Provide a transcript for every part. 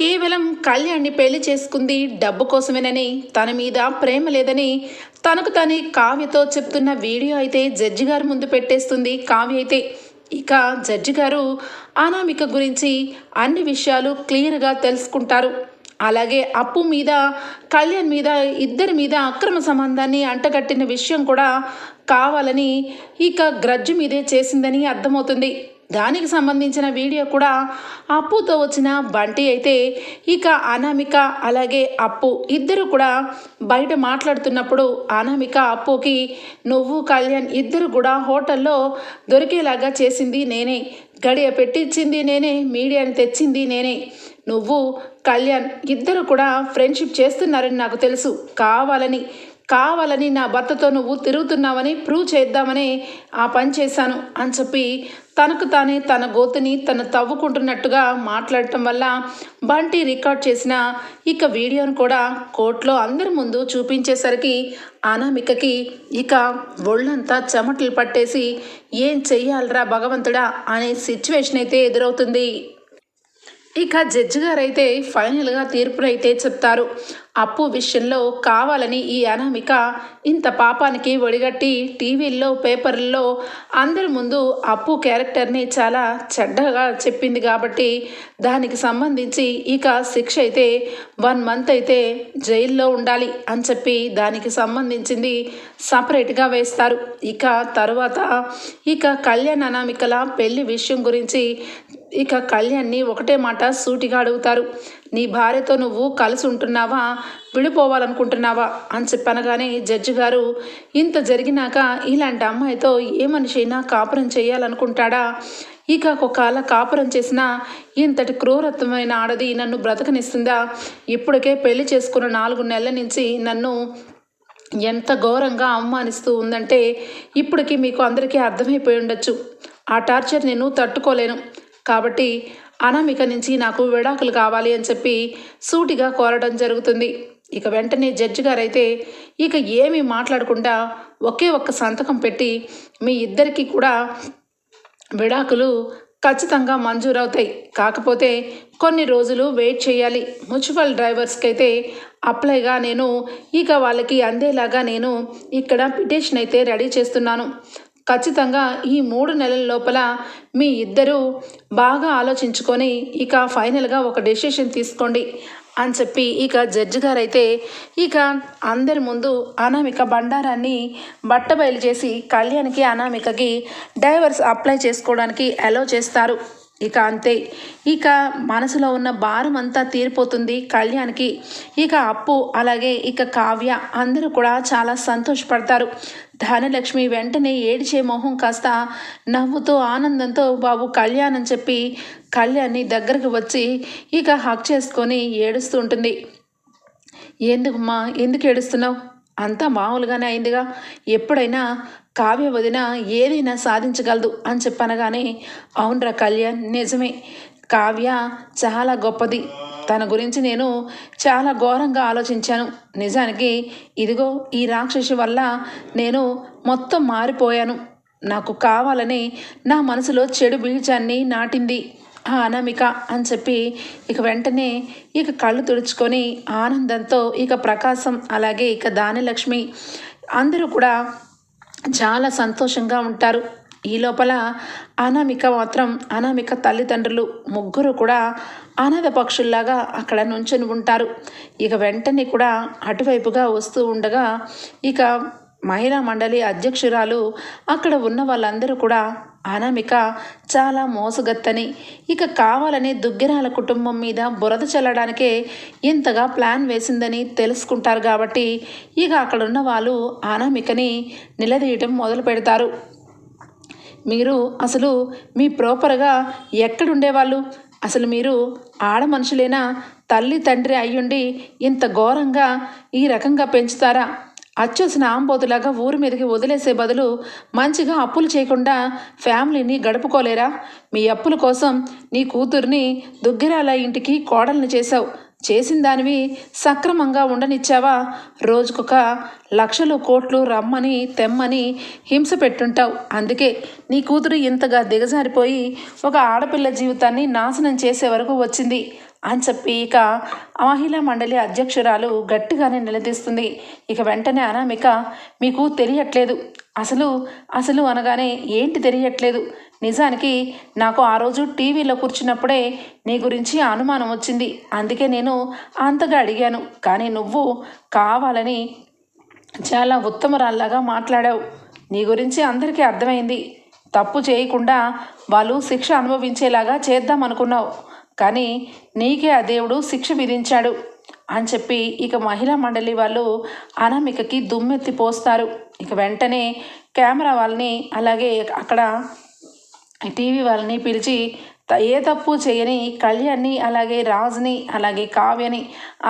కేవలం కళ్యాణ్ని పెళ్ళి చేసుకుంది డబ్బు కోసమేనని తన మీద ప్రేమ లేదని తనకు తనే కావ్యతో చెప్తున్న వీడియో అయితే జడ్జి గారి ముందు పెట్టేస్తుంది కావ్య అయితే. ఇక జడ్జి గారు అనామిక గురించి అన్ని విషయాలు క్లియర్గా తెలుసుకుంటారు. అలాగే అప్పు మీద కళ్యాణ్ మీద ఇద్దరి మీద అక్రమ సంబంధాన్ని అంటగట్టిన విషయం కూడా కావాలని ఇక గ్రజ్జు మీదే చేసిందని అర్థమవుతుంది. దానికి సంబంధించిన వీడియో కూడా అప్పుతో వచ్చిన బంటి అయితే ఇక అనామిక అలాగే అప్పు ఇద్దరు కూడా బయట మాట్లాడుతున్నప్పుడు అనామిక అప్పుకి నువ్వు కళ్యాణ్ ఇద్దరు కూడా హోటల్లో దొరికేలాగా చేసింది నేనే. గడియ పెట్టించింది నేనే. మీడియాని తెచ్చింది నేనే. నువ్వు కళ్యాణ్ ఇద్దరు కూడా ఫ్రెండ్షిప్ చేస్తున్నారని నాకు తెలుసు. కావాలని కావాలని నా భర్తతో నువ్వు తిరుగుతున్నావని ప్రూవ్ చేద్దామని ఆ పని చేశాను అని చెప్పి తనకు తానే తన గోతుని తను తవ్వుకుంటున్నట్టుగా మాట్లాడటం వల్ల బంటి రికార్డ్ చేసిన ఇక వీడియోను కూడా కోర్టులో అందరి ముందు చూపించేసరికి అనామికకి ఇక ఒళ్ళంతా చెమటలు పట్టేసి ఏం చెయ్యాలరా భగవంతుడా? అనే సిచ్యువేషన్ అయితే ఎదురవుతుంది. ఇక జడ్జి గారైతే ఫైనల్గా తీర్పునైతే చెప్తారు. అప్పు విషయంలో కావాలని ఈ అనామిక ఇంత పాపానికి ఒడిగట్టి టీవీల్లో పేపర్లలో అందరి ముందు అప్పు క్యారెక్టర్ని చాలా చెడ్డగా చెప్పింది కాబట్టి దానికి సంబంధించి ఇక శిక్ష అయితే వన్ మంత్ అయితే జైల్లో ఉండాలి అని చెప్పి దానికి సంబంధించింది సపరేట్గా వేస్తారు. ఇక తర్వాత ఇక కళ్యాణ్ అనామికల పెళ్ళి విషయం గురించి ఇక కళ్యాణ్ని ఒకటే మాట సూటిగా అడుగుతారు. నీ భార్యతో నువ్వు కలిసి ఉంటున్నావా విడిపోవాలనుకుంటున్నావా? అని చెప్పనగానే జడ్జి గారు ఇంత జరిగినాక ఇలాంటి అమ్మాయితో ఏ మనిషి అయినా కాపురం చేయాలనుకుంటాడా? ఇక ఒకవేళ కాపురం చేసిన ఇంతటి క్రూరత్వమైన ఆడది నన్ను బ్రతకనిస్తుందా? ఇప్పటికే పెళ్ళి చేసుకున్న నాలుగు నెలల నుంచి నన్ను ఎంత ఘోరంగా అవమానిస్తూ ఉందంటే ఇప్పటికి మీకు అందరికీ అర్థమైపోయి ఉండొచ్చు. ఆ టార్చర్ నేను తట్టుకోలేను. కాబట్టి అనామిక నుంచి నాకు విడాకులు కావాలి అని చెప్పి సూటిగా కోరడం జరుగుతుంది. ఇక వెంటనే జడ్జి గారైతే ఇక ఏమీ మాట్లాడకుండా ఒకే ఒక్క సంతకం పెట్టి మీ ఇద్దరికీ కూడా విడాకులు ఖచ్చితంగా మంజూరవుతాయి. కాకపోతే కొన్ని రోజులు వెయిట్ చేయాలి. మున్సిపల్ డ్రైవర్స్కి అయితే అప్లైగా నేను ఇక వాళ్ళకి అందేలాగా నేను ఇక్కడ పిటిషన్ అయితే రెడీ చేస్తున్నాను. ఖచ్చితంగా ఈ మూడు నెలల లోపల మీ ఇద్దరూ బాగా ఆలోచించుకొని ఇక ఫైనల్గా ఒక డెసిషన్ తీసుకోండి అని చెప్పి ఇక జడ్జి గారైతే ఇక అందరి ముందు అనామిక బండారాన్ని బట్ట బయలు చేసి కళ్యాణ్కి అనామికకి డైవర్స్ అప్లై చేసుకోవడానికి అలో చేస్తారు. ఇక అంతే. ఇక మనసులో ఉన్న భారం అంతా తీరిపోతుంది కళ్యాణ్కి. ఇక అప్పు అలాగే ఇక కావ్య అందరూ కూడా చాలా సంతోషపడతారు. ధనలక్ష్మి వెంటనే ఏడిచే మొహం కాస్త నవ్వుతూ ఆనందంతో బాబు కళ్యాణ్ అని చెప్పి కళ్యాణ్ని దగ్గరకు వచ్చి ఇక హక్ చేసుకొని ఏడుస్తూ ఉంటుంది. ఎందుకమ్మా ఎందుకు ఏడుస్తున్నావు? అంతా మామూలుగానే అయిందిగా. ఎప్పుడైనా కావ్య వదిన ఏదైనా సాధించగలదు అని చెప్పనగానే అవునరా కళ్యాణ్ నిజమే. కావ్య చాలా గొప్పది. తన గురించి నేను చాలా ఘోరంగా ఆలోచించాను. నిజానికి ఇదిగో ఈ రాక్షసి వల్ల నేను మొత్తం మారిపోయాను. నాకు కావాలని నా మనసులో చెడు బీజాన్ని నాటింది ఆ అనామిక అని చెప్పి ఇక వెంటనే ఇక కళ్ళు తుడుచుకొని ఆనందంతో ఇక ప్రకాశం అలాగే ఇక దానిలక్ష్మి అందరూ కూడా చాలా సంతోషంగా ఉంటారు. ఈ లోపల అనామిక మాత్రం అనామిక తల్లిదండ్రులు ముగ్గురు కూడా అనాథ పక్షుల్లాగా అక్కడ నుంచొని ఉంటారు. ఇక వెంటనే కూడా అటువైపుగా వస్తూ ఉండగా ఇక మహిళా మండలి అధ్యక్షురాలు అక్కడ ఉన్న వాళ్ళందరూ కూడా అనామిక చాలా మోసగత్తని. ఇక కావాలని దుగ్గిరాల కుటుంబం మీద బురద చల్లడానికే ఇంతగా ప్లాన్ వేసిందని తెలుసుకుంటారు కాబట్టి ఇక అక్కడ ఉన్న వాళ్ళు అనామికని నిలదీయటం మొదలు పెడతారు. మీరు అసలు మీ ప్రాపర్గా ఎక్కడుండేవాళ్ళు? అసలు మీరు ఆడ మనుషులేనా? తల్లి తండ్రి అయ్యుండి ఇంత ఘోరంగా ఈ రకంగా పెంచుతారా? అచ్చొసిన ఆంబోతులాగా ఊరి మీదకి వదిలేసే బదులు మంచిగా అప్పులు చేయకుండా ఫ్యామిలీని గడుపుకోలేరా? మీ అప్పుల కోసం నీ కూతుర్ని దుగ్గిరాల ఇంటికి కోడల్ని చేశావు. చేసిన దానివి సక్రమంగా ఉండనిచ్చావా? రోజుకొక లక్షలు కోట్లు రమ్మని తెమ్మని హింస పెట్టుంటావు. అందుకే నీ కూతురు ఇంతగా దిగజారిపోయి ఒక ఆడపిల్ల జీవితాన్ని నాశనం చేసే వరకు వచ్చింది. అని చెప్పి ఇక మహిళా మండలి అధ్యక్షురాలు గట్టిగానే నిలదీస్తుంది. ఇక వెంటనే అనామిక మీకు తెలియట్లేదు. అసలు అసలు అనగానే ఏంటి తెలియట్లేదు? నిజానికి నాకు ఆ రోజు టీవీలో కూర్చున్నప్పుడే నీ గురించి అనుమానం వచ్చింది. అందుకే నేను అంతగా అడిగాను. కానీ నువ్వు కావాలని చాలా ఉత్తమరాల్లాగా మాట్లాడావు. నీ గురించి అందరికీ అర్థమైంది. తప్పు చేయకుండా వాళ్ళు శిక్ష అనుభవించేలాగా చేద్దాం అనుకున్నావు కానీ నీకే ఆ దేవుడు శిక్ష విధించాడు అని చెప్పి ఇక మహిళా మండలి వాళ్ళు అనామికకి దుమ్మెత్తి పోస్తారు. ఇక వెంటనే కెమెరా వాళ్ళని అలాగే అక్కడ టీవీ వాళ్ళని పిలిచి ఏ తప్పు చేయని కళ్యాణ్ని అలాగే రాజుని అలాగే కావ్యని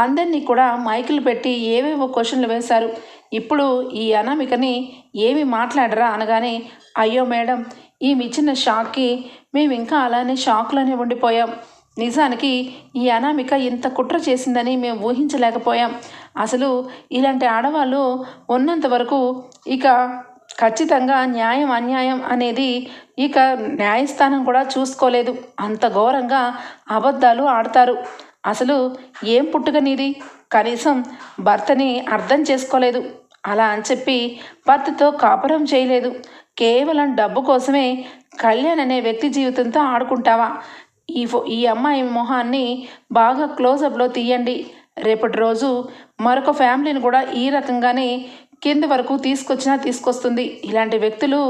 అందరినీ కూడా మైకులు పెట్టి ఏవేవో క్వశ్చన్లు వేశారు. ఇప్పుడు ఈ అనామికని ఏమి మాట్లాడరా అనగానే అయ్యో మేడం ఈమె ఇచ్చిన షాక్కి మేము ఇంకా అలానే షాక్లోనే ఉండిపోయాం. నిజానికి ఈ అనామిక ఇంత కుట్ర చేసిందని మేము ఊహించలేకపోయాం. అసలు ఇలాంటి ఆడవాళ్ళు ఉన్నంత వరకు ఇక ఖచ్చితంగా న్యాయం అన్యాయం అనేది ఇక న్యాయస్థానం కూడా చూసుకోలేదు. అంత ఘోరంగా అబద్ధాలు ఆడతారు. అసలు ఏం పుట్టుక నీది కనీసం భర్తని అర్థం చేసుకోలేదు. అలా అని చెప్పి భర్తతో కాపురం చేయలేదు. కేవలం డబ్బు కోసమే కళ్యాణ్ అనే వ్యక్తి జీవితంతో ఆడుకుంటావా? ఈ ఫో ఈ అమ్మాయి మొహాన్ని బాగా క్లోజప్లో తీయండి. రేపటి రోజు మరొక ఫ్యామిలీని కూడా ఈ రకంగానే కింది వరకు తీసుకొచ్చినా తీసుకొస్తుంది. ఇలాంటి వ్యక్తులు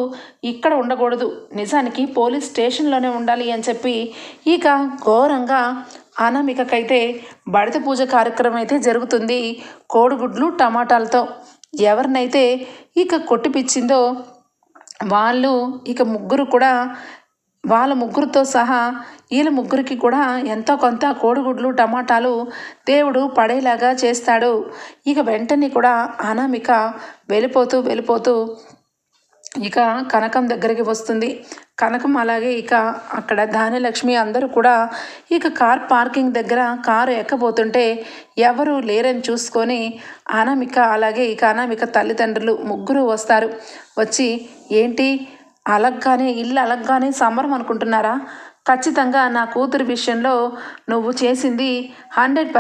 ఇక్కడ ఉండకూడదు. నిజానికి పోలీస్ స్టేషన్లోనే ఉండాలి అని చెప్పి ఇక ఘోరంగా అనామికకైతే బడిత పూజ కార్యక్రమం అయితే జరుగుతుంది కోడిగుడ్లు టమాటాలతో. ఎవరినైతే ఇక కొట్టిపిచ్చిందో వాళ్ళు ఇక ముగ్గురు కూడా వాళ్ళ ముగ్గురితో సహా వీళ్ళ ముగ్గురికి కూడా ఎంతో కొంత కోడిగుడ్లు టమాటాలు దేవుడు పడేలాగా చేస్తాడు. ఇక వెంటనే కూడా అనామిక వెళ్ళిపోతూ వెళ్ళిపోతూ ఇక కనకం దగ్గరికి వస్తుంది. కనకం అలాగే ఇక అక్కడ ధాన్యలక్ష్మి అందరూ కూడా ఇక కార్ పార్కింగ్ దగ్గర కారు ఎక్కబోతుంటే ఎవరు లేరని చూసుకొని అనామిక అలాగే ఇక అనామిక తల్లిదండ్రులు ముగ్గురు వస్తారు. వచ్చి ఏంటి? అలగ్గానే ఇల్లు అలగ్గానే సంబరం అనుకుంటున్నారా? ఖచ్చితంగా నా కూతురు విషయంలో నువ్వు చేసింది హండ్రెడ్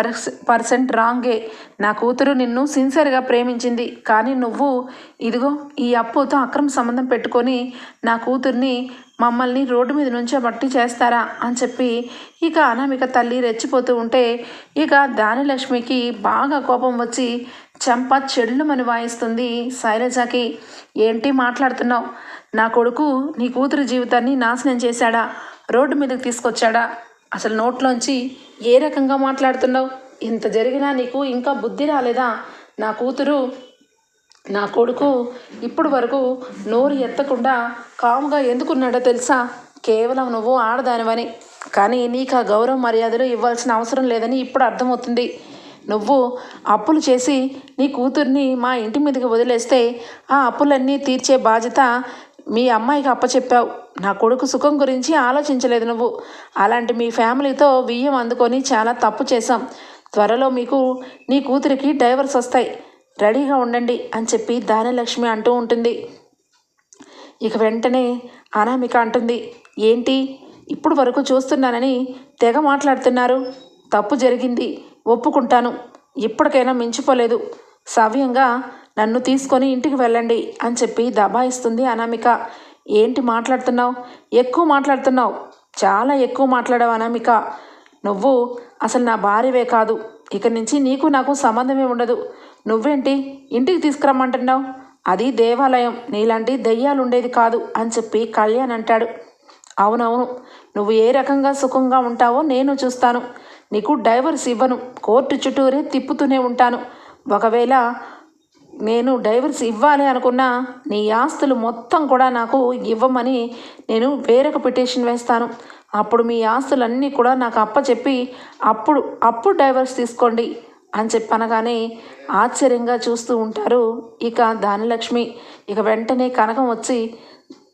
పర్సెంట్ రాంగే. నా కూతురు నిన్ను సిన్సియర్గా ప్రేమించింది. కానీ నువ్వు ఇదిగో ఈ అప్పుతో అక్రమ సంబంధం పెట్టుకొని నా కూతుర్ని మమ్మల్ని రోడ్డు మీద నుంచే బట్టి చేస్తారా అని చెప్పి ఇక అనామిక తల్లి రెచ్చిపోతూ ఉంటే ఇక దానిలక్ష్మికి బాగా కోపం వచ్చి చెంప చెడుమని వాయిస్తుంది శైలజకి. ఏంటి మాట్లాడుతున్నావు? నా కొడుకు నీ కూతురు జీవితాన్ని నాశనం చేశాడా? రోడ్డు మీదకి తీసుకొచ్చాడా? అసలు నోట్లోంచి ఏ రకంగా మాట్లాడుతున్నావు? ఇంత జరిగినా నీకు ఇంకా బుద్ధి రాలేదా? నా కూతురు నా కొడుకు ఇప్పుడు వరకు నోరు ఎత్తకుండా కాముగా ఎందుకున్నాడో తెలుసా? కేవలం నువ్వు ఆడదానివని. కానీ నీకు ఆ గౌరవ మర్యాదలు ఇవ్వాల్సిన అవసరం లేదని ఇప్పుడు అర్థమవుతుంది. నువ్వు అప్పులు చేసి నీ కూతుర్ని మా ఇంటి మీదకి వదిలేస్తే ఆ అప్పులన్నీ తీర్చే బాధ్యత మీ అమ్మాయికి అప్పచెప్పావు. నా కొడుకు సుఖం గురించి ఆలోచించలేదు నువ్వు. అలాంటి మీ ఫ్యామిలీతో బియ్యం అందుకొని చాలా తప్పు చేశాం. త్వరలో మీకు నీ కూతురికి డైవర్స్ వస్తాయి. రెడీగా ఉండండి అని చెప్పి దానలక్ష్మి అంటూ ఉంటుంది. ఇక వెంటనే అనామిక అంటుంది. ఏంటి? ఇప్పుడు వరకు చూస్తున్నానని తెగ మాట్లాడుతున్నారు. తప్పు జరిగింది. ఒప్పుకుంటాను. ఇప్పటికైనా మించిపోలేదు. సవ్యంగా నన్ను తీసుకొని ఇంటికి వెళ్ళండి అని చెప్పి దబాయిస్తుంది అనామిక. ఏంటి మాట్లాడుతున్నావు? ఎక్కువ మాట్లాడుతున్నావు. చాలా ఎక్కువ మాట్లాడావు అనామిక. నువ్వు అసలు నా భార్యవే కాదు. ఇక నుంచి నీకు నాకు సంబంధమే ఉండదు. నువ్వేంటి? ఇంటికి తీసుకురమ్మంటున్నావు? అది దేవాలయం. నీలాంటి దయ్యాలు ఉండేది కాదు అని చెప్పి కళ్యాణ్ అంటాడు. అవునవును. నువ్వు ఏ రకంగా సుఖంగా ఉంటావో నేను చూస్తాను. నీకు డైవర్స్ ఇవ్వను. కోర్టు చుట్టూరే తిప్పుతూనే ఉంటాను. ఒకవేళ నేను డైవర్స్ ఇవ్వాలి అనుకున్నా నీ ఆస్తులు మొత్తం కూడా నాకు ఇవ్వమని నేను వేరొక పిటిషన్ వేస్తాను. అప్పుడు మీ ఆస్తులన్నీ కూడా నాకు అప్పచెప్పి అప్పుడు అప్పుడు డైవర్స్ తీసుకోండి అని చెప్పనగానే ఆశ్చర్యంగా చూస్తూ ఉంటారు. ఇక దానిలక్ష్మి ఇక వెంటనే కనకం వచ్చి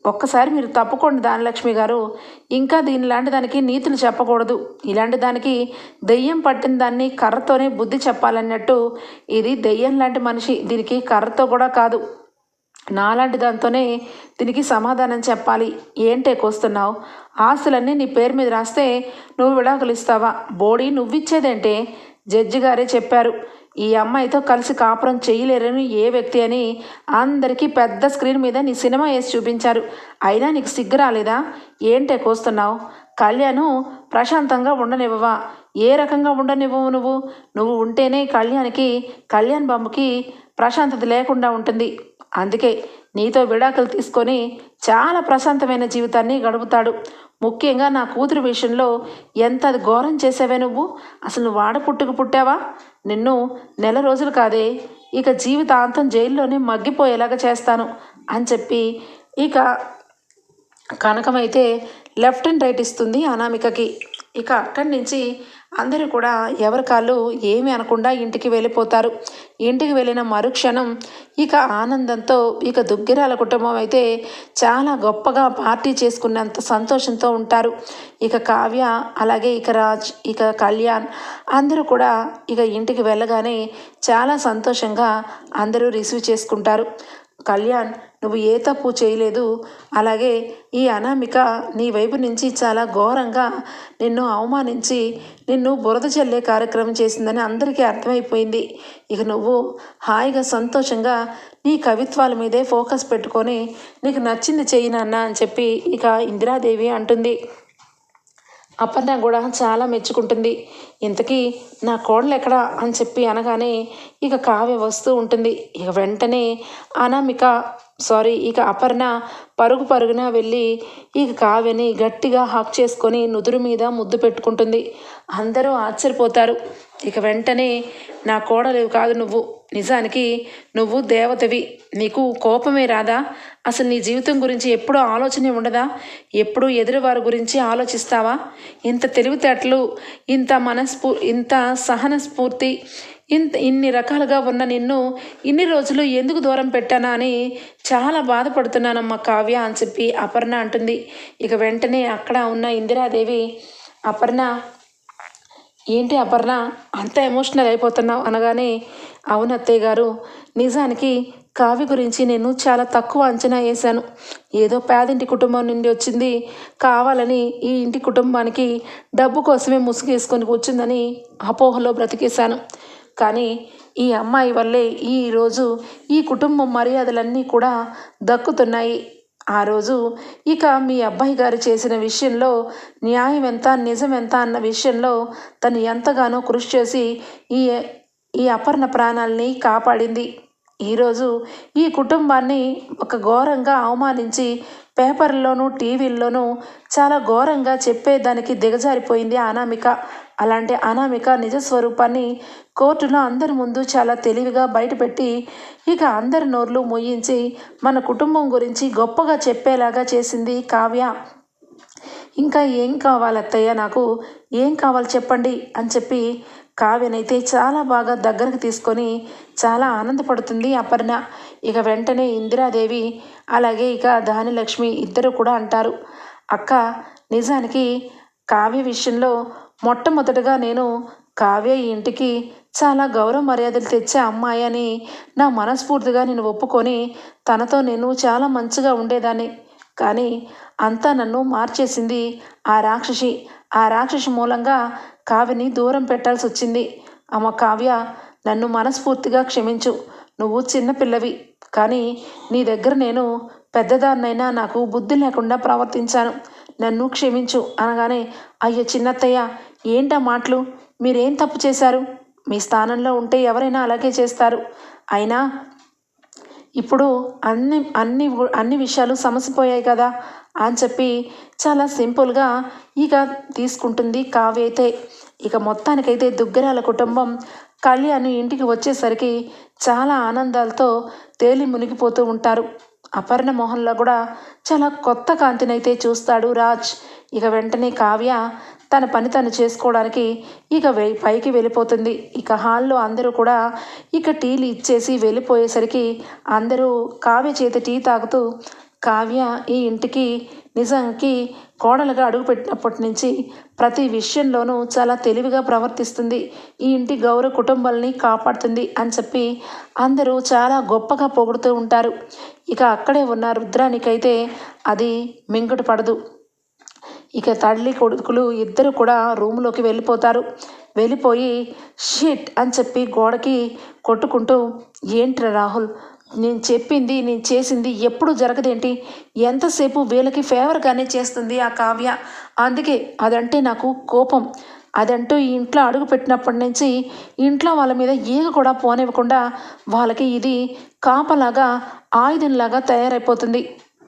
ఒక్కసారి మీరు తప్పుకోండి దానలక్ష్మి గారు ఇంకా దీనిలాంటి దానికి నీతులు చెప్పకూడదు. ఇలాంటి దానికి దెయ్యం పట్టిన దాన్ని కర్రతోనే బుద్ధి చెప్పాలన్నట్టు ఇది దెయ్యం లాంటి మనిషి దీనికి కర్రతో కూడా కాదు. నాలాంటి దాంతోనే దీనికి సమాధానం చెప్పాలి. ఏంటే కోస్తున్నావు? ఆస్తులన్నీ నీ పేరు మీద రాస్తే నువ్వు విడాకులు ఇస్తావా? బోడీ నువ్విచ్చేదేంటే? జడ్జి గారే చెప్పారు. ఈ అమ్మాయితో కలిసి కాపురం చేయలేరని ఏ వ్యక్తి అని అందరికీ పెద్ద స్క్రీన్ మీద నీ సినిమా వేసి చూపించారు. అయినా నీకు సిగ్గు రాలేదా? ఏంటే కోస్తున్నావు? కళ్యాణ్ ప్రశాంతంగా ఉండనివ్వవా? ఏ రకంగా ఉండనివ్వవు నువ్వు? నువ్వు ఉంటేనే కళ్యాణ్కి కళ్యాణ్ బాబుకి ప్రశాంతత లేకుండా ఉంటుంది. అందుకే నీతో విడాకులు తీసుకొని చాలా ప్రశాంతమైన జీవితాన్ని గడుపుతాడు. ముఖ్యంగా నా కూతురు విషయంలో ఎంత అది ఘోరం చేసావే నువ్వు? అసలు నువ్వు వాడ పుట్టుకు పుట్టావా? నిన్ను నెల రోజులు కాదే ఇక జీవితాంతం జైల్లోనే మగ్గిపోయేలాగా చేస్తాను అని చెప్పి ఇక కనకమైతే లెఫ్ట్ అండ్ రైట్ ఇస్తుంది అనామికకి. ఇక అక్కడి నుంచి అందరూ కూడా ఎవరి కాళ్ళు ఏమి అనకుండా ఇంటికి వెళ్ళిపోతారు. ఇంటికి వెళ్ళిన మరుక్షణం ఇక ఆనందంతో ఇక దుగ్గిరాల కుటుంబం అయితే చాలా గొప్పగా పార్టీ చేసుకున్నంత సంతోషంతో ఉంటారు. ఇక కావ్య అలాగే ఇక రాజ్ ఇక కళ్యాణ్ అందరూ కూడా ఇక ఇంటికి వెళ్ళగానే చాలా సంతోషంగా అందరూ రిసీవ్ చేసుకుంటారు. కళ్యాణ్ నువ్వు ఏ తప్పు చేయలేదు. అలాగే ఈ అనామిక నీ వైపు నుంచి చాలా ఘోరంగా నిన్ను అవమానించి నిన్ను బురద చల్లే కార్యక్రమం చేసిందని అందరికీ అర్థమైపోయింది. ఇక నువ్వు హాయిగా సంతోషంగా నీ కవిత్వాల మీదే ఫోకస్ పెట్టుకొని నీకు నచ్చింది చెయ్యి నాన్న అని చెప్పి ఇక ఇందిరాదేవి అంటుంది. అపర్ణ కూడా చాలా మెచ్చుకుంటుంది. ఇంతకీ నా కోడలు ఎక్కడా అని చెప్పి అనగానే ఇక కావ్య వస్తూ ఉంటుంది. ఇక వెంటనే అనామిక సారీ ఇక అపర్ణ పరుగు పరుగున వెళ్ళి ఇక కావ్యని గట్టిగా హక్ చేసుకొని నుదురు మీద ముద్దు పెట్టుకుంటుంది. అందరూ ఆశ్చర్యపోతారు. ఇక వెంటనే నా కోడలు కాదు నువ్వు. నిజానికి నువ్వు దేవతవి. నీకు కోపమే రాదా? అసలు నీ జీవితం గురించి ఎప్పుడూ ఆలోచనే ఉండదా? ఎప్పుడూ ఎదురువారి గురించి ఆలోచిస్తావా? ఇంత తెలివితేటలు ఇంత మనస్ఫూ ఇంత సహన స్ఫూర్తి ఇంత ఇన్ని రకాలుగా ఉన్న నిన్ను ఇన్ని రోజులు ఎందుకు దూరం పెట్టానా అని చాలా బాధపడుతున్నానమ్మా కావ్య అని చెప్పి అపర్ణ అంటుంది. ఇక వెంటనే అక్కడ ఉన్న ఇందిరాదేవి అపర్ణ ఏంటి అపర్ణ అంత ఎమోషనల్ అయిపోతున్నావు అనగానే అవును అత్తయ్య గారు నిజానికి కావ్య గురించి నేను చాలా తక్కువ అంచనా వేశాను. ఏదో పేదింటి కుటుంబం నుండి వచ్చింది. కావాలని ఈ ఇంటి కుటుంబానికి డబ్బు కోసమే ముసుగేసుకొని కూర్చుందని అపోహలో బ్రతికేశాను. కానీ ఈ అమ్మాయి వల్లే ఈరోజు ఈ కుటుంబం మర్యాదలన్నీ కూడా దక్కుతున్నాయి. ఆ రోజు ఇక మీ అబ్బాయి గారు చేసిన విషయంలో న్యాయం ఎంత నిజం ఎంత అన్న విషయంలో తను ఎంతగానో కృషి చేసి ఈ ఈ అపర్ణ ప్రాణాలని కాపాడింది. ఈరోజు ఈ కుటుంబాన్ని ఒక ఘోరంగా అవమానించి పేపర్లోనూ టీవీల్లోనూ చాలా ఘోరంగా చెప్పేదానికి దిగజారిపోయింది అనామిక. అలాంటి అనామిక నిజ స్వరూపాన్ని కోర్టులో అందరి ముందు చాలా తెలివిగా బయటపెట్టి ఇక అందరి నోర్లు మొయ్యించి మన కుటుంబం గురించి గొప్పగా చెప్పేలాగా చేసింది కావ్య. ఇంకా ఏం కావాలత్తయ్య నాకు? ఏం కావాలి చెప్పండి అని చెప్పి కావ్యనైతే చాలా బాగా దగ్గరకు తీసుకొని చాలా ఆనందపడుతుంది అపర్ణ. ఇక వెంటనే ఇందిరాదేవి అలాగే ఇక దానిలక్ష్మి ఇద్దరు కూడా అంటారు. అక్క నిజానికి కావ్య విషయంలో మొట్టమొదటగా నేను కావ్య ఇంటికి చాలా గౌరవ మర్యాదలు తెచ్చే అమ్మాయి అని నా మనస్ఫూర్తిగా నేను ఒప్పుకొని తనతో నేను చాలా మంచిగా ఉండేదాన్ని. కానీ అంతా నన్ను మార్చేసింది ఆ రాక్షసి. ఆ రాక్షసి మూలంగా కావ్యని దూరం పెట్టాల్సి వచ్చింది అమ్మ కావ్య నన్ను మనస్ఫూర్తిగా క్షమించు. నువ్వు చిన్నపిల్లవి కానీ నీ దగ్గర నేను పెద్దదాన్నైనా నాకు బుద్ధి లేకుండా ప్రవర్తించాను. నన్ను క్షమించు అనగానే అయ్యో చిన్నత్తయ్య ఏంటా మాటలు? మీరేం తప్పు చేశారు? మీ స్థానంలో ఉంటే ఎవరైనా అలాగే చేస్తారు. అయినా ఇప్పుడు అన్ని అన్ని అన్ని విషయాలు సమసిపోయాయి కదా అని చెప్పి చాలా సింపుల్గా ఇక తీసుకుంటుంది కావ్య అయితే ఇక మొత్తానికైతే దుగ్గరాల కుటుంబం కళ్యాణ్ ఇంటికి వచ్చేసరికి చాలా ఆనందాలతో తేలి మునిగిపోతూ ఉంటారు. అపర్ణ మొహంలో కూడా చాలా కొత్త కాంతినైతే చూస్తాడు రాజ్. ఇక వెంటనే కావ్య తన పని తను చేసుకోవడానికి ఇక వె పైకి వెళ్ళిపోతుంది. ఇక హాల్లో అందరూ కూడా ఇక టీలు ఇచ్చేసి వెళ్ళిపోయేసరికి అందరూ కావ్య చేత టీ తాగుతూ కావ్య ఈ ఇంటికి నిజానికి కోడలుగా అడుగుపెట్టినప్పటి నుంచి ప్రతి విషయంలోనూ చాలా తెలివిగా ప్రవర్తిస్తుంది. ఈ ఇంటి గౌరవ కుటుంబాలని కాపాడుతుంది అని చెప్పి అందరూ చాలా గొప్పగా పొగుడుతూ ఉంటారు. ఇక అక్కడే ఉన్న రుద్రానికైతే అది మింగుడు పడదు. ఇక తల్లి కొడుకులు ఇద్దరు కూడా రూమ్లోకి వెళ్ళిపోతారు. వెళ్ళిపోయి షిట్ అని చెప్పి గోడకి కొట్టుకుంటూ ఏంట్రా రాహుల్ నేను చెప్పింది నేను చేసింది ఎప్పుడు జరగదేంటి? ఎంతసేపు వీళ్ళకి ఫేవర్గానే చేస్తుంది ఆ కావ్య? అందుకే అదంటే నాకు కోపం. అదంటూ ఈ ఇంట్లో అడుగు పెట్టినప్పటి నుంచి ఇంట్లో వాళ్ళ మీద ఈగ కూడా పోనివ్వకుండా వాళ్ళకి ఇది కాపలాగా ఆయుధంలాగా తయారైపోతుంది.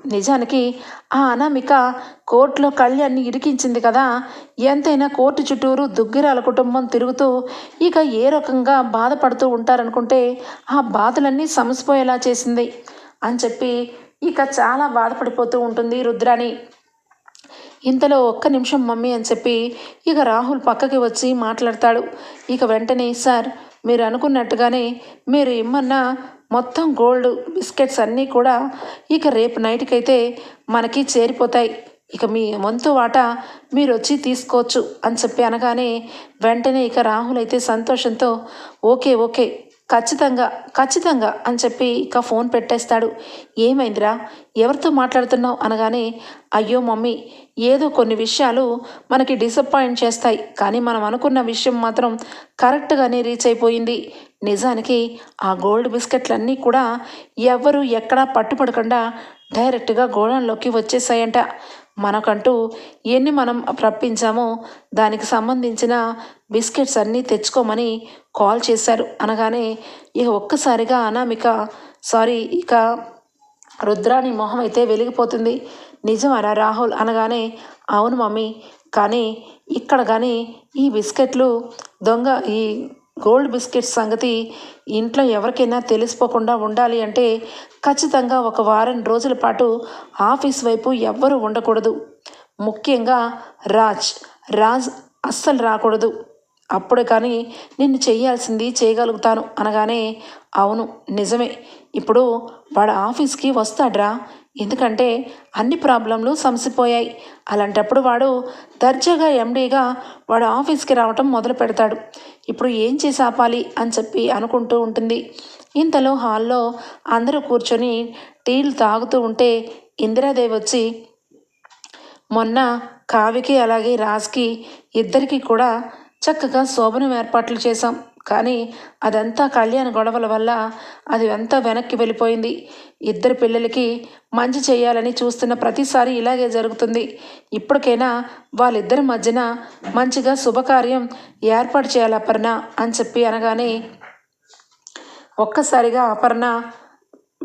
నిజానికి ఆ అనామిక కోర్టులో కళ్యాణ్ని ఇరికించింది కదా. ఎంతైనా కోర్టు చుట్టూరు దుగ్గిరాల కుటుంబం తిరుగుతూ ఇక ఏ రకంగా బాధపడుతూ ఉంటారనుకుంటే ఆ బాధలన్నీ సమసిపోయేలా చేసింది అని చెప్పి ఇక చాలా బాధపడిపోతూ ఉంటుంది రుద్రాణి. ఇంతలో ఒక్క నిమిషం మమ్మీ అని చెప్పి ఇక రాహుల్ పక్కకి వచ్చి మాట్లాడతాడు. ఇక వెంటనే సార్ మీరు అనుకున్నట్టుగానే మీరు ఇమ్మన్న మొత్తం గోల్డ్ బిస్కెట్స్ అన్నీ కూడా ఇక రేపు నైట్కి అయితే మనకి చేరిపోతాయి. ఇక మీ వంతు వాటా మీరు వచ్చి తీసుకోవచ్చు అని చెప్పి అనగానే వెంటనే ఇక రాహుల్ అయితే సంతోషంతో ఓకే ఓకే ఖచ్చితంగా ఖచ్చితంగా అని చెప్పి ఇక ఫోన్ పెట్టేస్తాడు. ఏమైందిరా? ఎవరితో మాట్లాడుతున్నావు? అనగానే అయ్యో మమ్మీ ఏదో కొన్ని విషయాలు మనకి డిసప్పాయింట్ చేస్తాయి. కానీ మనం అనుకున్న విషయం మాత్రం కరెక్ట్గానే రీచ్ అయిపోయింది. నిజానికి ఆ గోల్డ్ బిస్కెట్లన్నీ కూడా ఎవ్వరూ ఎక్కడా పట్టుపడకుండా డైరెక్ట్గా గోడంలోకి వచ్చేసాయంట. మనకంటూ ఎన్ని మనం రప్పించామో దానికి సంబంధించిన బిస్కెట్స్ అన్నీ తెచ్చుకోమని కాల్ చేశారు. అనగానే ఇక ఒక్కసారిగా అనామిక సారీ ఇక రుద్రాని మొహం అయితే వెలిగిపోతుంది. నిజమరా రాహుల్? అనగానే అవును మమ్మీ కానీ ఇక్కడ కానీ ఈ బిస్కెట్లు దొంగ ఈ గోల్డ్ బిస్కెట్ సంగతి ఇంట్లో ఎవరికైనా తెలిసిపోకుండా ఉండాలి అంటే ఖచ్చితంగా ఒక వారం రోజుల పాటు ఆఫీస్ వైపు ఎవ్వరూ ఉండకూడదు. ముఖ్యంగా రాజ్. రాజ్ అస్సలు రాకూడదు. అప్పుడు కానీ నిన్ను చేయాల్సింది చేయగలుగుతాను అనగానే అవును నిజమే. ఇప్పుడు వాడు ఆఫీస్కి వస్తాడ్రా. ఎందుకంటే అన్ని ప్రాబ్లంలు సమసిపోయాయి. అలాంటప్పుడు వాడు దర్జాగా ఎండీగా వాడు ఆఫీస్కి రావటం మొదలు పెడతాడు ఇప్పుడు ఏం చేసి ఆపాలి అని చెప్పి అనుకుంటూ ఉంటుంది. ఇంతలో హాల్లో అందరూ కూర్చొని టీలు తాగుతూ ఉంటే ఇందిరాదేవి వచ్చి మొన్న కావికి అలాగే రాజ్కి ఇద్దరికి కూడా చక్కగా శోభనం ఏర్పాట్లు చేశాం. కానీ అదంతా కళ్యాణ గొడవల వల్ల అది అంతా వెనక్కి వెళ్ళిపోయింది. ఇద్దరు పిల్లలకి మంచి చేయాలని చూస్తున్న ప్రతిసారి ఇలాగే జరుగుతుంది. ఇప్పటికైనా వాళ్ళిద్దరి మధ్యన మంచిగా శుభకార్యం ఏర్పాటు చేయాలి అపర్ణ అని చెప్పి అనగానే ఒక్కసారిగా అపర్ణ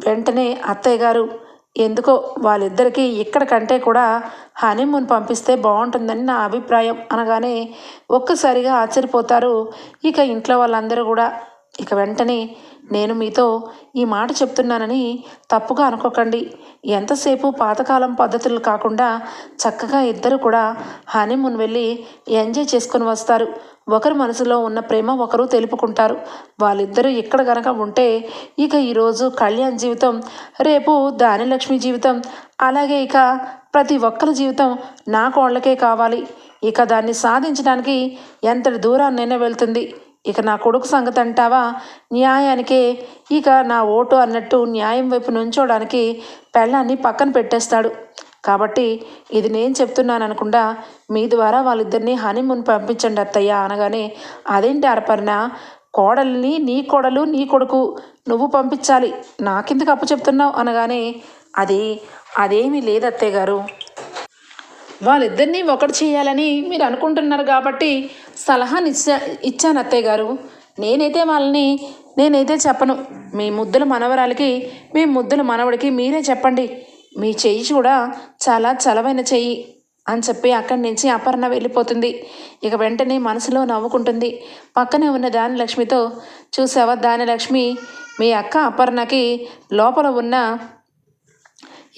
వెంటనే అత్తయ్య గారు ఎందుకో వాళ్ళిద్దరికీ ఇక్కడ కంటే కూడా హనీమూన్ పంపిస్తే బాగుంటుందని నా అభిప్రాయం అనగానే ఒక్కసారిగా ఆశ్చర్యపోతారు. ఇక ఇంట్లో వాళ్ళందరూ కూడా. ఇక వెంటనే నేను మీతో ఈ మాట చెప్తున్నానని తప్పుగా అనుకోకండి. ఎంతసేపు పాతకాలం పద్ధతులు కాకుండా చక్కగా ఇద్దరు కూడా హనీమూన్ వెళ్ళి ఎంజాయ్ చేసుకొని వస్తారు. ఒకరి మనసులో ఉన్న ప్రేమ ఒకరు తెలుపుకుంటారు. వాళ్ళిద్దరూ ఇక్కడ గనక ఉంటే ఇక ఈరోజు కళ్యాణ్ జీవితం రేపు దానిలక్ష్మి జీవితం అలాగే ఇక ప్రతి ఒక్కరి జీవితం నా కోళ్ళకే కావాలి. ఇక దాన్ని సాధించడానికి ఎంతటి దూరాన్నైనా వెళ్తుంది. ఇక నా కొడుకు సంగతి అంటావా? న్యాయానికే ఇక నా ఓటు అన్నట్టు న్యాయం వైపు నుంచోడానికి పెళ్ళాన్ని పక్కన పెట్టేస్తాడు. కాబట్టి ఇది నేను చెప్తున్నాను అనకుండా మీ ద్వారా వాళ్ళిద్దరిని హనీమూన్ పంపించండి అత్తయ్య అనగానే అదేంటి అరపర్ణ కోడల్ని నీ కోడలు నీ కొడుకు నువ్వు పంపించాలి. నాకెందుకు అప్పు చెప్తున్నావు? అనగానే అది అదేమీ లేదు అత్తయ్య గారు. వాళ్ళిద్దరినీ ఒకటి చేయాలని మీరు అనుకుంటున్నారు కాబట్టి సలహాని ఇచ్చా ఇచ్చాను అత్తయ్య గారు. నేనైతే వాళ్ళని నేనైతే చెప్పను. మీ ముద్దుల మనవరాలకి మీ ముద్దుల మనవడికి మీరే చెప్పండి. మీ చెయ్యి కూడా చాలా చలవైన చెయ్యి అని చెప్పి అక్కడి నుంచి అపర్ణ వెళ్ళిపోతుంది. ఇక వెంటనే మనసులో నవ్వుకుంటుంది. పక్కనే ఉన్న దాని లక్ష్మితో చూసావా దాని లక్ష్మి మీ అక్క అపర్ణకి లోపల ఉన్న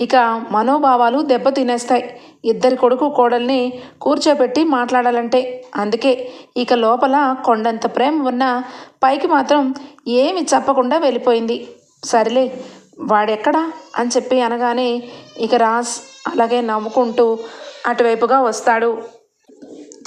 ఇక మనోభావాలు దెబ్బతినేస్తాయి ఇద్దరి కొడుకు కోడల్ని కూర్చోబెట్టి మాట్లాడాలంటే. అందుకే ఇక లోపల కొండంత ప్రేమ ఉన్న పైకి మాత్రం ఏమి చెప్పకుండా వెళ్ళిపోయింది. సరేలే వాడెక్కడా అని చెప్పి అనగానే ఇక రాజ్ అలాగే నవ్వుకుంటూ అటువైపుగా వస్తాడు.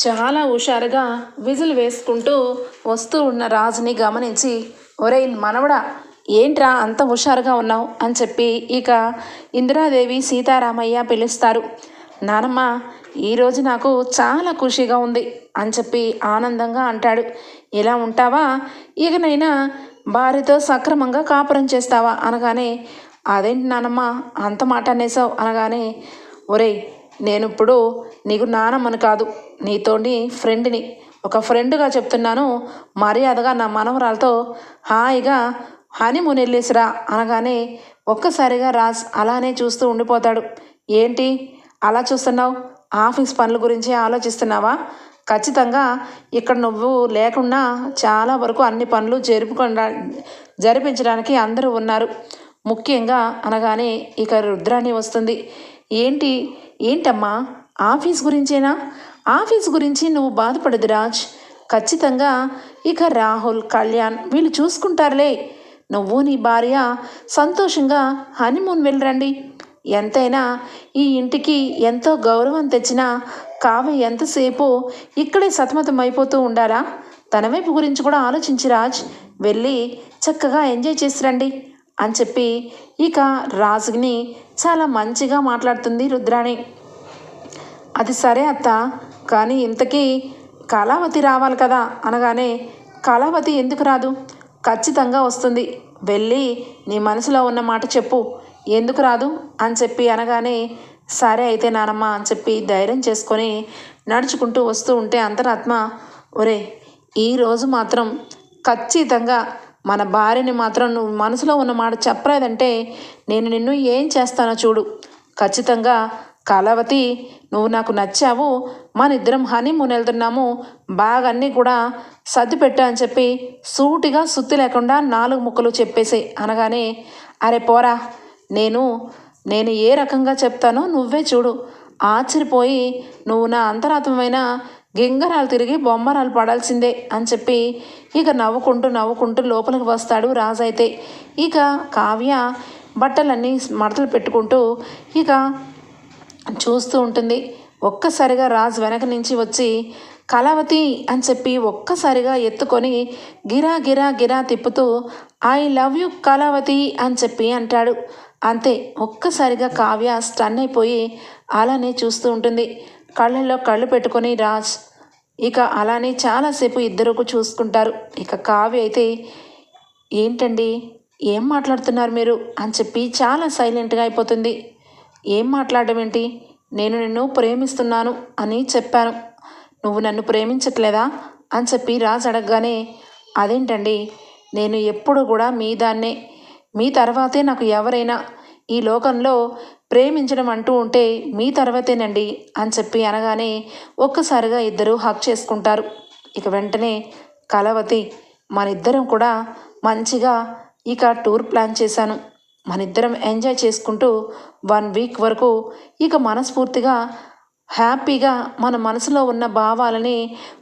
చాలా హుషారుగా విజిల్ వేసుకుంటూ వస్తూ ఉన్న రాజుని గమనించి ఒరేయ్ మనవడా ఏంట్రా అంత హుషారుగా ఉన్నావు? అని చెప్పి ఇక ఇందిరాదేవి సీతారామయ్య పిలుస్తారు. నానమ్మ ఈరోజు నాకు చాలా ఖుషిగా ఉంది అని చెప్పి ఆనందంగా అంటాడు. ఇలా ఉంటావా? ఇకనైనా భార్యతో సక్రమంగా కాపురం చేస్తావా? అనగానే అదేంటి నానమ్మ అంత మాట అనేసావు అనగానే ఒరేయ్ నేను ఇప్పుడు నీకు నానమ్మని కాదు నీతోని ఫ్రెండ్ని. ఒక ఫ్రెండ్గా చెప్తున్నాను మర్యాదగా నా మనవరాలతో హాయిగా హనీమూన్ వెళ్ళేసిరా. అనగానే ఒక్కసారిగా రాజ్ అలానే చూస్తూ ఉండిపోతాడు. ఏంటి? అలా చూస్తున్నావు? ఆఫీస్ పనుల గురించి ఆలోచిస్తున్నావా? ఖచ్చితంగా ఇక్కడ నువ్వు లేకుండా చాలా వరకు అన్ని పనులు జరుపుకుండా జరిపించడానికి అందరూ ఉన్నారు. ముఖ్యంగా అనగానే ఇక రుద్రాణి వస్తుంది. ఏంటి? ఏంటమ్మా? ఆఫీస్ గురించేనా? ఆఫీస్ గురించి నువ్వు బాధపడదు రాజ్. ఖచ్చితంగా ఇక రాహుల్ కళ్యాణ్ వీళ్ళు చూసుకుంటారులే. నువ్వు నీ భార్య సంతోషంగా హనీమూన్ వెళ్ళరండి ఎంతైనా ఈ ఇంటికి ఎంతో గౌరవం తెచ్చిన కావ్య ఎంతసేపు ఇక్కడే సతమతం అయిపోతూ ఉండాలా? తన వైపు గురించి కూడా ఆలోచించి రాజ్ వెళ్ళి చక్కగా ఎంజాయ్ చేసి రండి అని చెప్పి ఇక రాజుని చాలా మంచిగా మాట్లాడుతుంది రుద్రాణి. అది సరే అత్త కానీ ఇంతకీ కళావతి రావాలి కదా అనగానే కళావతి ఎందుకు రాదు? ఖచ్చితంగా వస్తుంది. వెళ్ళి నీ మనసులో ఉన్న మాట చెప్పు. ఎందుకు రాదు? అని చెప్పి అనగానే సరే అయితే నానమ్మ అని చెప్పి ధైర్యం చేసుకొని నడుచుకుంటూ వస్తూ ఉంటే అంతరాత్మ ఒరే ఈరోజు మాత్రం ఖచ్చితంగా మన భార్యని మాత్రం నువ్వు మనసులో ఉన్న మాట చెప్పలేదంటే నేను నిన్ను ఏం చేస్తానో చూడు. ఖచ్చితంగా కలవతి నువ్వు నాకు నచ్చావు. మన ఇద్దరం హనీమూన్ వెళ్తున్నాము. బాగా అన్నీ కూడా సర్దిపెట్టా అని చెప్పి సూటిగా సుత్తి లేకుండా నాలుగు ముక్కలు చెప్పేసి అనగానే అరే పోరా నేను నేను ఏ రకంగా చెప్తానో నువ్వే చూడు. ఆశ్చర్యపోయి నువ్వు నా అంతరాత్మమైన గింగరాలు తిరిగి బొమ్మరాలు పడాల్సిందే అని చెప్పి ఇక నవ్వుకుంటూ నవ్వుకుంటూ లోపలికి వస్తాడు రాజు అయితే. ఇక కావ్య బట్టలన్నీ మడతలు పెట్టుకుంటూ ఇక చూస్తూ ఉంటుంది. ఒక్కసారిగా రాజు వెనక నుంచి వచ్చి కళావతి అని చెప్పి ఒక్కసారిగా ఎత్తుకొని గిరా గిరా గిరా తిప్పుతూ ఐ లవ్ యు కళావతి అని చెప్పి అంటాడు. అంతే ఒక్కసారిగా కావ్య స్టన్ అయిపోయి అలానే చూస్తూ ఉంటుంది. కళ్ళల్లో కళ్ళు పెట్టుకొని రాజ్ ఇక అలానే చాలాసేపు ఇద్దరు చూసుకుంటారు. ఇక కావ్య అయితే ఏంటండి ఏం మాట్లాడుతున్నారు మీరు? అని చెప్పి చాలా సైలెంట్గా అయిపోతుంది. ఏం మాట్లాడడం ఏంటి నేను నిన్ను ప్రేమిస్తున్నాను అని చెప్పాను. నువ్వు నన్ను ప్రేమించట్లేదా? అని చెప్పి రాజు అడగగానే అదేంటండి నేను ఎప్పుడు కూడా మీ దాన్నే మీ తర్వాతే నాకు ఎవరైనా ఈ లోకంలో ప్రేమించడం అంటూ ఉంటే మీ తర్వాతేనండి అని చెప్పి అనగానే ఒక్కసారిగా ఇద్దరు హక్ చేసుకుంటారు. ఇక వెంటనే కలవతి మన ఇద్దరం కూడా మంచిగా ఇక టూర్ ప్లాన్ చేశాను. మన ఇద్దరం ఎంజాయ్ చేసుకుంటూ వన్ వీక్ వరకు ఇక మనస్ఫూర్తిగా హ్యాపీగా మన మనసులో ఉన్న భావాలని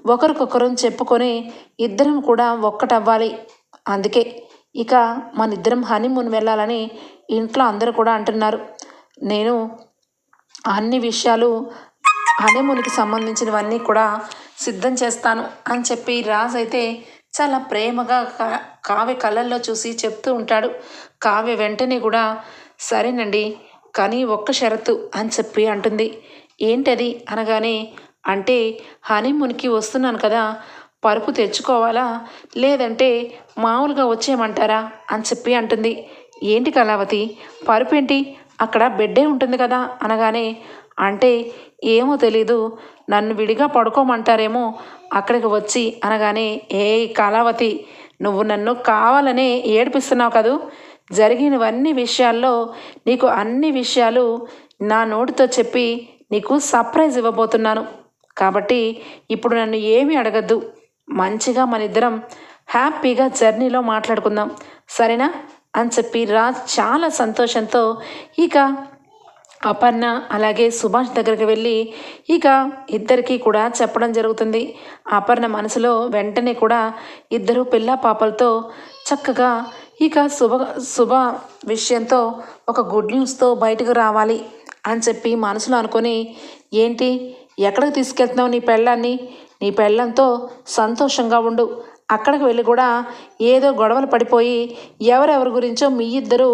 ఒకరికొకరం చెప్పుకొని ఇద్దరం కూడా ఒక్కటవ్వాలి. అందుకే ఇక మన ఇద్దరం హనీమూన్ వెళ్ళాలని ఇంట్లో అందరూ కూడా అంటున్నారు. నేను అన్ని విషయాలు హనీమూన్కి సంబంధించినవన్నీ కూడా సిద్ధం చేస్తాను అని చెప్పి రాజ్ అయితే చాలా ప్రేమగా కా- కావ్య కళ్ళల్లో చూసి చెప్తూ ఉంటాడు. కావ్య వెంటనే కూడా సరేనండి కానీ ఒక్క షరతు అని చెప్పి అంటుంది. ఏంటది? అనగానే అంటే హనీమూన్కి వస్తున్నాను కదా పరుపు తెచ్చుకోవాలా? లేదంటే మామూలుగా వచ్చేయమంటారా? అని చెప్పి అంటుంది. ఏంటి కళావతి? పరుపు ఏంటి అక్కడ బెడ్డే ఉంటుంది కదా? అనగానే అంటే ఏమో తెలీదు. నన్ను విడిగా పడుకోమంటారేమో అక్కడికి వచ్చి అనగానే ఏ కళావతి నువ్వు నన్ను కావాలనే ఏడిపిస్తున్నావు కదూ? జరిగినవన్నీ విషయాల్లో నీకు అన్ని విషయాలు నా నోటితో చెప్పి నీకు సర్ప్రైజ్ ఇవ్వబోతున్నాను. కాబట్టి ఇప్పుడు నన్ను ఏమీ అడగద్దు. మంచిగా మన ఇద్దరం హ్యాపీగా జర్నీలో మాట్లాడుకుందాం. సరేనా? అని చెప్పి రాజ్ చాలా సంతోషంతో ఇక అపర్ణ అలాగే సుభాష్ దగ్గరికి వెళ్ళి ఇక ఇద్దరికీ కూడా చెప్పడం జరుగుతుంది. అపర్ణ మనసులో వెంటనే కూడా ఇద్దరు పిల్ల పాపలతో చక్కగా ఇక శుభ శుభ విషయంతో ఒక గుడ్ న్యూస్తో బయటకు రావాలి అని చెప్పి మనసులో అనుకొని ఏంటి? ఎక్కడికి తీసుకెళ్తున్నావు నీ పెళ్ళాన్ని? నీ పెళ్ళంతో సంతోషంగా ఉండు. అక్కడికి వెళ్ళి కూడా ఏదో గొడవలు పడిపోయి ఎవరెవరి గురించో మీ ఇద్దరు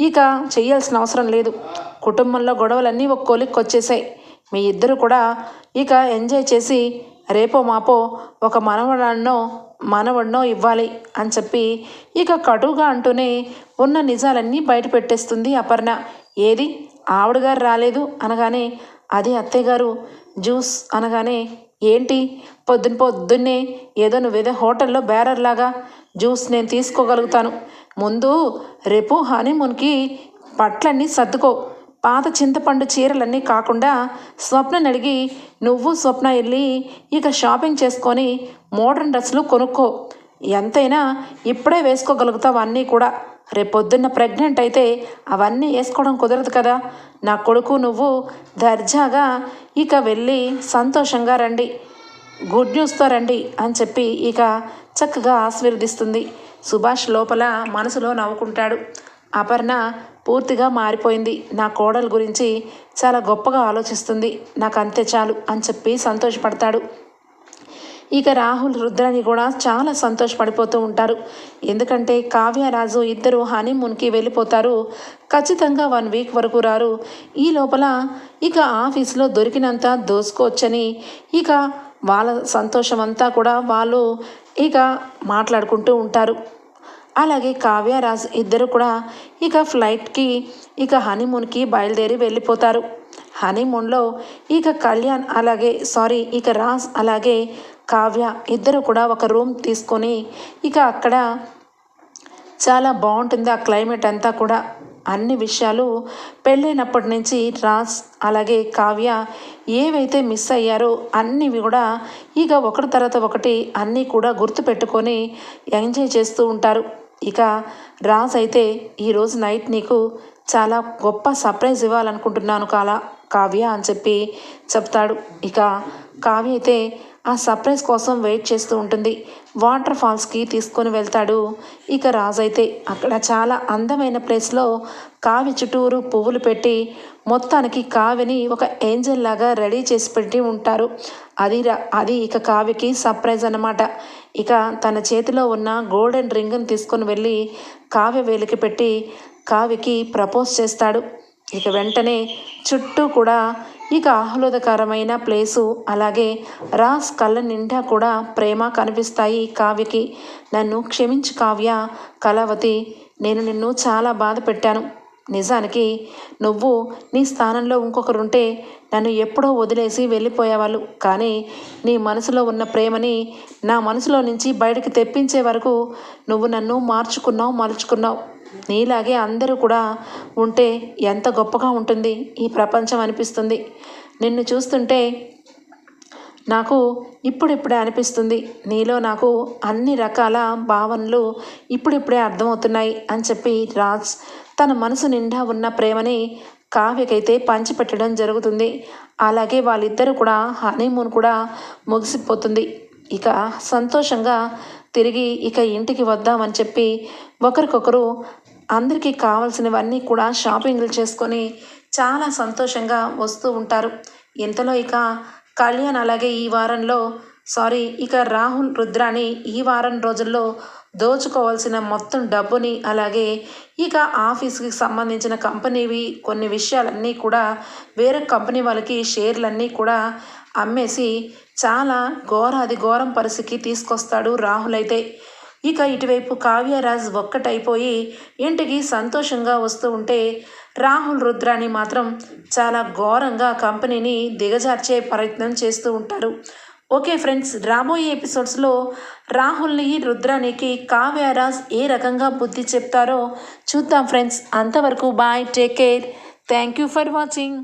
ఇక చేయాల్సిన అవసరం లేదు. కుటుంబంలో గొడవలన్నీ ఒక కొలిక్కి వచ్చేసాయి. మీ ఇద్దరు కూడా ఇక ఎంజాయ్ చేసి రేపో మాపో ఒక మనవడాన్నో మనవడినో ఇవ్వాలి అని చెప్పి ఇక కటుగా అంటూనే ఉన్న నిజాలన్నీ బయట పెట్టేస్తుంది అపర్ణ. ఏది? ఆవిడగారు రాలేదు అనగానే అది అత్తయ్య గారు జ్యూస్ అనగానే ఏంటి? పొద్దున పొద్దున్నే ఏదో నువ్వేదో హోటల్లో బేరర్లాగా జ్యూస్ నేను తీసుకోగలుగుతాను. ముందు రేపు హనీమూన్కి బట్టలన్నీ సర్దుకో. పాత చింతపండు చీరలన్నీ కాకుండా స్వప్నని అడిగి నువ్వు స్వప్న వెళ్ళి ఇక షాపింగ్ చేసుకొని మోడర్న్ డ్రెస్సులు కొనుక్కో. ఎంతైనా ఇప్పుడే వేసుకోగలుగుతావు అన్నీ కూడా. రేపొద్దున్న ప్రెగ్నెంట్ అయితే అవన్నీ వేసుకోవడం కుదరదు కదా. నా కొడుకు నువ్వు దర్జాగా ఇక వెళ్ళి సంతోషంగా రండి. గుడ్ న్యూస్తో రండి అని చెప్పి ఇక చక్కగా ఆశీర్వదిస్తుంది. సుభాష్ లోపల మనసులో నవ్వుకుంటాడు. అపర్ణ పూర్తిగా మారిపోయింది. నా కోడలు గురించి చాలా గొప్పగా ఆలోచిస్తుంది. నాకు అంతే చాలు అని చెప్పి సంతోషపడతాడు. ఇక రాహుల్ రుద్రని కూడా చాలా సంతోషపడిపోతూ ఉంటారు. ఎందుకంటే కావ్యరాజు ఇద్దరు హనీమూన్కి వెళ్ళిపోతారు. ఖచ్చితంగా వన్ వీక్ వరకు రారు. ఈ లోపల ఇక ఆఫీస్లో దొరికినంత దోసుకోవచ్చని ఇక వాళ్ళ సంతోషం అంతా కూడా వాళ్ళు ఇక మాట్లాడుకుంటూ ఉంటారు. అలాగే కావ్యరాజ్ ఇద్దరు కూడా ఇక ఫ్లైట్కి ఇక హనీమూన్కి బయలుదేరి వెళ్ళిపోతారు. హనీమూన్లో ఇక కళ్యాణ్ అలాగే సారీ ఇక రాజ్ అలాగే కావ్య ఇద్దరు కూడా ఒక రూమ్ తీసుకొని ఇక అక్కడ చాలా బాగుంటుంది ఆ క్లైమేట్ అంతా కూడా. అన్ని విషయాలు పెళ్ళైనప్పటి నుంచి రాజ్ అలాగే కావ్య ఏవైతే మిస్ అయ్యారో అన్నీ కూడా ఇక ఒకటి తర్వాత ఒకటి అన్నీ కూడా గుర్తుపెట్టుకొని ఎంజాయ్ చేస్తూ ఉంటారు. ఇక రాజ్ అయితే ఈరోజు నైట్ నీకు చాలా గొప్ప సర్ప్రైజ్ ఇవ్వాలనుకుంటున్నాను కాలా కావ్య అని చెప్పి చెప్తాడు. ఇక కావ్య అయితే ఆ సర్ప్రైజ్ కోసం వెయిట్ చేస్తూ ఉంటుంది. వాటర్ ఫాల్స్కి తీసుకొని వెళ్తాడు. ఇక రాజు అయితే అక్కడ చాలా అందమైన ప్లేస్లో కావి చుట్టూరు పువ్వులు పెట్టి మొత్తానికి కావిని ఒక ఏంజల్ లాగా రెడీ చేసి పెట్టి ఉంటారు. అది అది ఇక కావికి సర్ప్రైజ్ అన్నమాట. ఇక తన చేతిలో ఉన్న గోల్డెన్ రింగ్ని తీసుకొని వెళ్ళి కావ్య వేలికి పెట్టి కావికి ప్రపోజ్ చేస్తాడు. ఇక వెంటనే చుట్టూ కూడా ఇక ఆహ్లాదకరమైన ప్లేసు. అలాగే రాస్ కళ్ళ నిండా కూడా ప్రేమ కనిపిస్తాయి కావ్యకి. నన్ను క్షమించు కావ్య కళావతి నేను నిన్ను చాలా బాధ పెట్టాను. నిజానికి నువ్వు నీ స్థానంలో ఇంకొకరుంటే నన్ను ఎప్పుడో వదిలేసి వెళ్ళిపోయేవాళ్ళు. కానీ నీ మనసులో ఉన్న ప్రేమని నా మనసులో నుంచి బయటకు తెప్పించే వరకు నువ్వు నన్ను మార్చుకున్నావు మలుచుకున్నావు. నీలాగే అందరూ కూడా ఉంటే ఎంత గొప్పగా ఉంటుంది ఈ ప్రపంచం అనిపిస్తుంది. నిన్ను చూస్తుంటే నాకు ఇప్పుడిప్పుడే అనిపిస్తుంది. నీలో నాకు అన్ని రకాల భావనలు ఇప్పుడిప్పుడే అర్థమవుతున్నాయి అని చెప్పి రాజ్ తన మనసు నిండా ఉన్న ప్రేమని కావ్యకైతే పంచిపెట్టడం జరుగుతుంది. అలాగే వాళ్ళిద్దరూ కూడా హనీమూన్ కూడా ముగిసిపోతుంది. ఇక సంతోషంగా తిరిగి ఇక ఇంటికి వద్దామని చెప్పి ఒకరికొకరు అందరికీ కావాల్సినవన్నీ కూడా షాపింగ్లు చేసుకొని చాలా సంతోషంగా వస్తూ ఉంటారు. ఇంతలో ఇక కళ్యాణ్ అలాగే ఈ వారంలో సారీ ఇక రాహుల్ రుద్రాని ఈ వారం రోజుల్లో దోచుకోవాల్సిన మొత్తం డబ్బుని అలాగే ఇక ఆఫీస్కి సంబంధించిన కంపెనీవి కొన్ని విషయాలన్నీ కూడా వేరే కంపెనీ వాళ్ళకి షేర్లన్నీ కూడా అమ్మేసి చాలా ఘోరాది ఘోరం పరిస్థితికి తీసుకొస్తాడు రాహుల్ అయితే. ఇక ఇటువైపు కావ్యరాజ్ ఒక్కటైపోయి ఇంటికి సంతోషంగా వస్తూ ఉంటే రాహుల్ రుద్రాని మాత్రం చాలా ఘోరంగా కంపెనీని దిగజార్చే ప్రయత్నం చేస్తూ ఉంటారు. ఓకే ఫ్రెండ్స్ రాబోయే ఎపిసోడ్స్లో రాహుల్ని రుద్రానికి కావ్యరాజ్ ఏ రకంగా బుద్ధి చెప్తారో చూద్దాం ఫ్రెండ్స్. అంతవరకు bye take care. Thank you for watching.